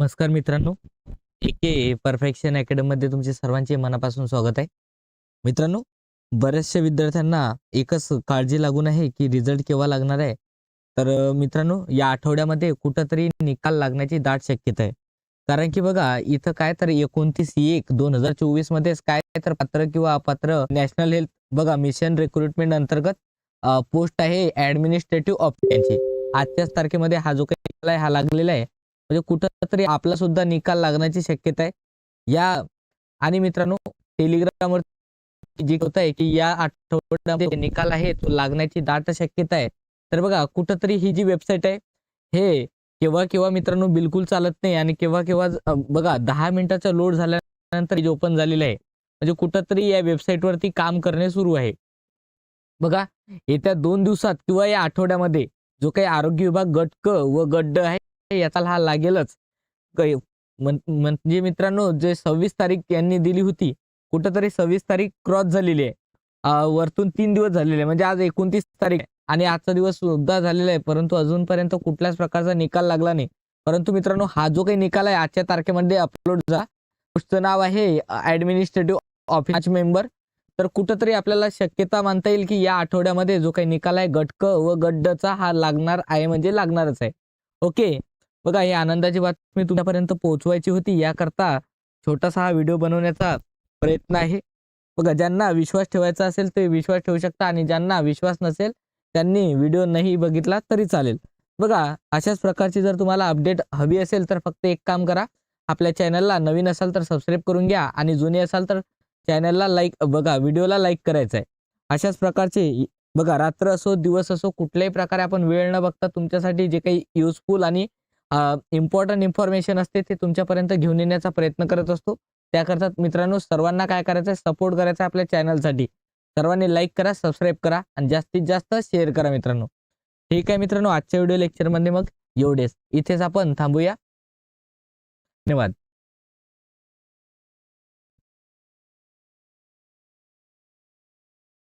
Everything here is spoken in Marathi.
नमस्कार मित्रांनो. एके परफेक्शन अकॅडमीमध्ये तुमचे सर्वांचे मनापासून स्वागत आहे. मित्रांनो बऱ्याचशा विद्यार्थ्यांना एकच काळजी लागून आहे की रिझल्ट केव्हा लागणार आहे? तर मित्रांनो या आठवड्यामध्ये कुठंतरी निकाल लागण्याची दाट शक्यता आहे. कारण की बघा इथं काय तर एकोणतीस एक दोन हजार चोवीस मध्येच काय तर पात्र किंवा अपात्र नॅशनल हेल्थ बघा मिशन रिक्रुटमेंट अंतर्गत पोस्ट आहे ऍडमिनिस्ट्रेटिव्ह ऑफिसरची आजच्याच तारखेमध्ये हा जो काही निकाल आहे हा लागलेला आहे. म्हणजे कुठंतरी आपला सुद्धा निकाल लागण्याची शक्यता आहे. या आणि मित्रांनो टेलिग्रामवर जे होत आहे की या आठवड्यामध्ये निकाल आहे तो लागण्याची दाट शक्यता आहे. तर बघा कुठंतरी ही जी वेबसाईट आहे हे केव्हा केव्हा मित्रांनो बिलकुल चालत नाही आणि केव्हा केव्हा बघा दहा मिनिटाचा लोड झाल्यानंतर ओपन झालेलं आहे. म्हणजे कुठंतरी या वेबसाईटवरती काम करणे सुरू आहे. बघा येत्या दोन दिवसात किंवा या आठवड्यामध्ये जो काही आरोग्य विभाग गट क व गट ड आहे याचा हा लागेलच. म्हणजे मित्रांनो जे सव्वीस तारीख यांनी दिली होती कुठंतरी सव्वीस तारीख क्रॉस झालेली आहे. वरतून तीन दिवस झालेले आहे. म्हणजे आज एकोणतीस तारीख आणि आजचा दिवस सुद्धा झालेला आहे. परंतु अजूनपर्यंत कुठल्याच प्रकारचा निकाल लागला नाही. परंतु मित्रांनो हा जो काही निकाल आहे आजच्या तारखेमध्ये अपलोड झाला. पोस्टचं नाव आहे ऍडमिनिस्ट्रेटिव्ह ऑफिस मेंबर तर कुठंतरी आपल्याला शक्यता मानता येईल की या आठवड्यामध्ये जो काही निकाल आहे गटक व गड्डचा हा लागणार आहे म्हणजे लागणारच आहे. ओके? बघा ही आनंदाची बातमी तुमच्यापर्यंत पोहोचवायची होती. याकरता छोटासा हा व्हिडिओ बनवण्याचा प्रयत्न आहे. बघा ज्यांना विश्वास ठेवायचा असेल ते विश्वास ठेवू शकता आणि ज्यांना विश्वास नसेल त्यांनी व्हिडिओ नाही बघितला तरी चालेल. बघा अशाच प्रकारची जर तुम्हाला अपडेट हवी असेल तर फक्त एक काम करा. आपल्या चॅनलला नवीन असाल तर सबस्क्राईब करून घ्या आणि जुने असाल तर चॅनलला लाईक बघा व्हिडिओला लाईक करायचं आहे. अशाच प्रकारचे बघा रात्र असो दिवस असो कुठल्याही प्रकारे आपण वेळ न बघता तुमच्यासाठी जे काही युजफुल आणि इम्पॉर्टंट इन्फॉर्मेशन असते ते तुमच्यापर्यंत घेऊन येण्याचा प्रयत्न करत असतो. त्याकरता मित्रांनो सर्वांना काय करायचं आहे सपोर्ट करायचा आपल्या चॅनलसाठी सर्वांनी लाईक करा सबस्क्राईब करा आणि जास्तीत जास्त शेअर करा मित्रांनो. ठीक आहे मित्रांनो आजच्या व्हिडिओ लेक्चरमध्ये मग एवढेच. इथेच आपण थांबूया. धन्यवाद.